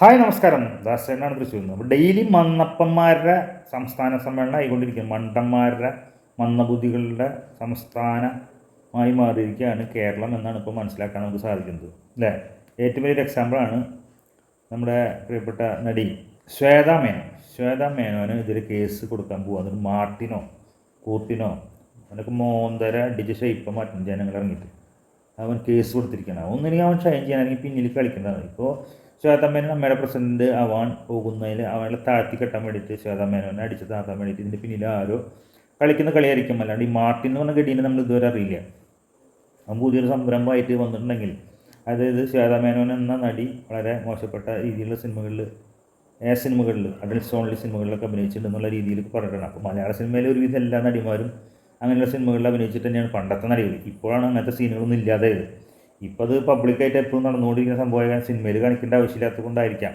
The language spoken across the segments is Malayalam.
ഹായ് നമസ്കാരം. ദാസേനാണ് തൃശ്ശൂർ അപ്പോൾ ഡെയിലി മന്നപ്പന്മാരുടെ സംസ്ഥാന സമ്മേളനം ആയിക്കൊണ്ടിരിക്കുകയാണ്. മണ്ടന്മാരുടെ മന്നബുദ്ധികളുടെ സംസ്ഥാനമായി മാറിയിരിക്കുകയാണ് കേരളം എന്നാണ് ഇപ്പോൾ മനസ്സിലാക്കാൻ നമുക്ക് സാധിക്കുന്നത്. അല്ലേ? ഏറ്റവും വലിയൊരു എക്സാമ്പിളാണ് നമ്മുടെ പ്രിയപ്പെട്ട നടി ശ്വേത മേനോൻ. ശ്വേത മേനോന് ഇതൊരു കേസ് കൊടുക്കാൻ പോകുക അതൊരു മാർട്ടിനോ കൂട്ടിനോ അതിനൊക്കെ മോന്തര അടിച്ച് ഇപ്പം മാറ്റും ജനങ്ങൾ ഇറങ്ങിയിട്ട്. അവൻ കേസ് കൊടുത്തിരിക്കണം. ഒന്നിനും അവൻ ഷൈൻ ചെയ്യാനാണെങ്കിൽ പിന്നിൽ കളിക്കേണ്ടതാണ്. ഇപ്പോൾ ശ്വേതമേനൻ അമ്മയുടെ പ്രസിഡന്റ് ആവാൻ പോകുന്നതിൽ അവളെ താഴ്ത്തി കെട്ടാൻ വേണ്ടിയിട്ട് ശ്വേതമേനോ അടിച്ച് താഴ്ത്താൻ വേണ്ടിയിട്ട് ഇതിന്റെ പിന്നിൽ ആരോ കളിക്കുന്ന കളിയായിരിക്കും. അല്ലാണ്ട് ഈ മാർട്ടിൻ എന്ന് പറഞ്ഞ ഗഡീനെ നമ്മൾ ഇതുവരെ അറിയില്ല. അവൻ പുതിയൊരു സംരംഭമായിട്ട് വന്നിട്ടുണ്ടെങ്കിൽ. അതായത് ശ്വേതമേനോൻ എന്ന നടി വളരെ മോശപ്പെട്ട രീതിയിലുള്ള സിനിമകളിൽ ഏ സിനിമകളിൽ അഡൽസ് ഓൺലി സിനിമകളിലൊക്കെ അഭിനയിച്ചിട്ടുണ്ടെന്നുള്ള രീതിയിൽ പറയണം അപ്പോൾ മലയാള സിനിമയിലെ ഒരുവിധം എല്ലാ നടിമാരും അങ്ങനെയുള്ള സിനിമകളിൽ അഭിനയിച്ചിട്ട് തന്നെയാണ് പണ്ടത്തെ നടികൾ ഇപ്പോഴാണ് അങ്ങനത്തെ സീനുകളൊന്നും ഇല്ലാതായത് ഇപ്പോൾ അത് പബ്ലിക്കായിട്ട് എപ്പോഴും നടന്നുകൊണ്ടിരിക്കുന്ന സംഭവമായ സിനിമയിൽ കാണിക്കേണ്ട ആവശ്യമില്ലാത്തത് കൊണ്ടായിരിക്കാം.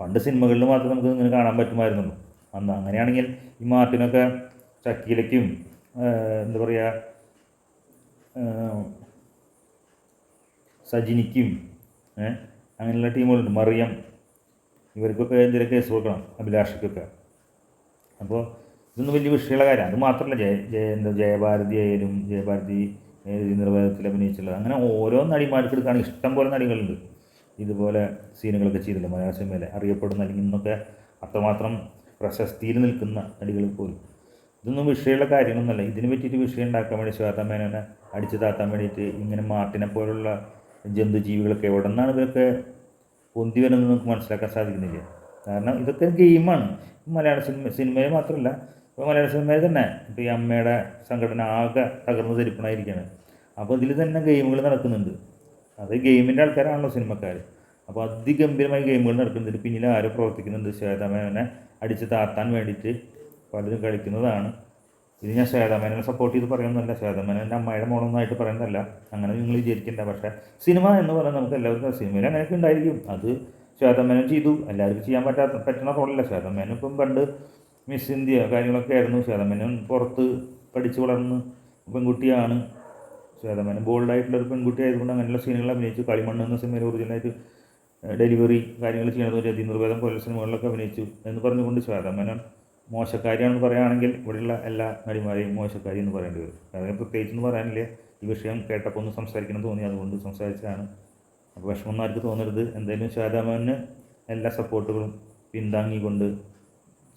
പണ്ട് സിനിമകളിൽ മാത്രം നമുക്ക് ഇങ്ങനെ കാണാൻ പറ്റുമായിരുന്നുള്ളൂ. അന്ന് അങ്ങനെയാണെങ്കിൽ ഈ മാർട്ടിനൊക്കെ ചക്കിയിലേക്കും എന്താ പറയുക സജിനിക്കും അങ്ങനെയുള്ള ടീമുകളുണ്ട്. മറിയം ഇവർക്കൊക്കെ എന്തെങ്കിലും കേസ് കൊടുക്കണം അഭിലാഷയ്ക്കൊക്കെ. അപ്പോൾ ഇതൊന്നും വലിയ വിഷയമുള്ള കാര്യം അത് മാത്രമല്ല ജയ ജയ എന്താ ജയഭാരതി ആയാലും ജയഭാരതി നിർവഹത്തിൽ അഭിനയിച്ചുള്ളത് അങ്ങനെ ഓരോ നടിമാർക്ക് എടുക്കുകയാണെങ്കിൽ ഇഷ്ടം പോലെ നടികളുണ്ട്. ഇതുപോലെ സീനുകളൊക്കെ ചെയ്തില്ല മലയാള സിനിമയിലെ അറിയപ്പെടുന്ന അല്ലെങ്കിൽ ഇന്നൊക്കെ അത്രമാത്രം പ്രശസ്തിയിൽ നിൽക്കുന്ന നടികൾ പോലും. ഇതൊന്നും വിഷയമുള്ള കാര്യങ്ങളൊന്നുമല്ല. ഇതിനെ പറ്റിയിട്ട് വിഷയം ഉണ്ടാക്കാൻ വേണ്ടി ശ്വേത മേനോനെ അടിച്ചു താത്താൻ വേണ്ടിയിട്ട് ഇങ്ങനെ മാർട്ടിനെ പോലുള്ള ജന്തുജീവികളൊക്കെ എവിടെ നിന്നാണ് ഇവരൊക്കെ പൊന്തി വരുന്നത് നമുക്ക് മനസ്സിലാക്കാൻ സാധിക്കുന്നില്ല. കാരണം ഇതൊക്കെ ഗെയിമാണ്. മലയാള സിനിമ സിനിമയിൽ മാത്രമല്ല ഇപ്പോൾ മലയാള സിനിമയിൽ തന്നെ. ഇപ്പോൾ ഈ അമ്മയുടെ സംഘടന ആകെ തകർന്നു തരിപ്പണായിരിക്കുകയാണ് അപ്പോൾ ഇതിൽ തന്നെ ഗെയിമുകൾ നടക്കുന്നുണ്ട്. അത് ഗെയിമിന്റെ ആൾക്കാരാണല്ലോ സിനിമക്കാർ അപ്പോൾ അതിഗംഭീരമായി ഗെയിമുകൾ നടക്കുന്നുണ്ട്. പിന്നിൽ ആരോ പ്രവർത്തിക്കുന്നുണ്ട്. ശ്വേതാമേനെ അടിച്ച് താത്താൻ വേണ്ടിയിട്ട് പലരും കളിക്കുന്നതാണ്. ഇത് ഞാൻ ശ്വേതാമേനെ സപ്പോർട്ട് ചെയ്ത് പറയുന്നതല്ല. ശ്വേതാമേനെ എന്റെ അമ്മയുടെ മോളൊന്നായിട്ട് പറയുന്നതല്ല. അങ്ങനെ നിങ്ങൾ വിചാരിക്കേണ്ട. പക്ഷേ സിനിമ എന്ന് പറഞ്ഞാൽ നമുക്ക് എല്ലാവർക്കും സിനിമയിൽ അങ്ങനെയൊക്കെ ഉണ്ടായിരിക്കും. അത് ശ്വേതമേനൻ ചെയ്തു. എല്ലാവർക്കും ചെയ്യാൻ പറ്റാത്ത പറ്റുന്ന റോളല്ല ശ്വേതമേനൻ ഇപ്പം പണ്ട് മിസ് ഇന്ത്യ കാര്യങ്ങളൊക്കെ ആയിരുന്നു. ശ്വേതമേനൻ പുറത്ത് പഠിച്ചു വളർന്ന് പെൺകുട്ടിയാണ്. ശ്വേതമേനൻ ബോൾഡായിട്ടുള്ള ഒരു പെൺകുട്ടി ആയതുകൊണ്ട് അങ്ങനെയുള്ള സീനുകൾ അഭിനയിച്ചു. കളിമണ്ണ് എന്ന സിനിമയിൽ ഒറിജിനലായിട്ട് ഡെലിവറി കാര്യങ്ങൾ ചെയ്യുന്നത് രതി നിർവേദം പോലുള്ള സിനിമകളിലൊക്കെ അഭിനയിച്ചു എന്ന് പറഞ്ഞുകൊണ്ട് ശ്വേതമേനൻ മോശക്കാരിയാണെന്ന് പറയുകയാണെങ്കിൽ ഇവിടെയുള്ള എല്ലാ നടിമാരെയും മോശക്കാരി എന്ന് പറയേണ്ടി വരും. കാരണം പ്രത്യേകിച്ച് എന്ന് പറയാനില്ല. ഈ വിഷയം കേട്ടപ്പോൾ ഒന്ന് സംസാരിക്കണം തോന്നി. അതുകൊണ്ട് സംസാരിച്ചതാണ്. അപ്പോൾ വിഷമം ആർക്ക് തോന്നരുത്. എന്തായാലും ശ്വേതാമേനന് എല്ലാ സപ്പോർട്ടുകളും പിന്താങ്ങിക്കൊണ്ട്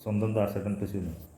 സ്വന്തം ദാസേട്ടൻ തൃശ്ശൂർ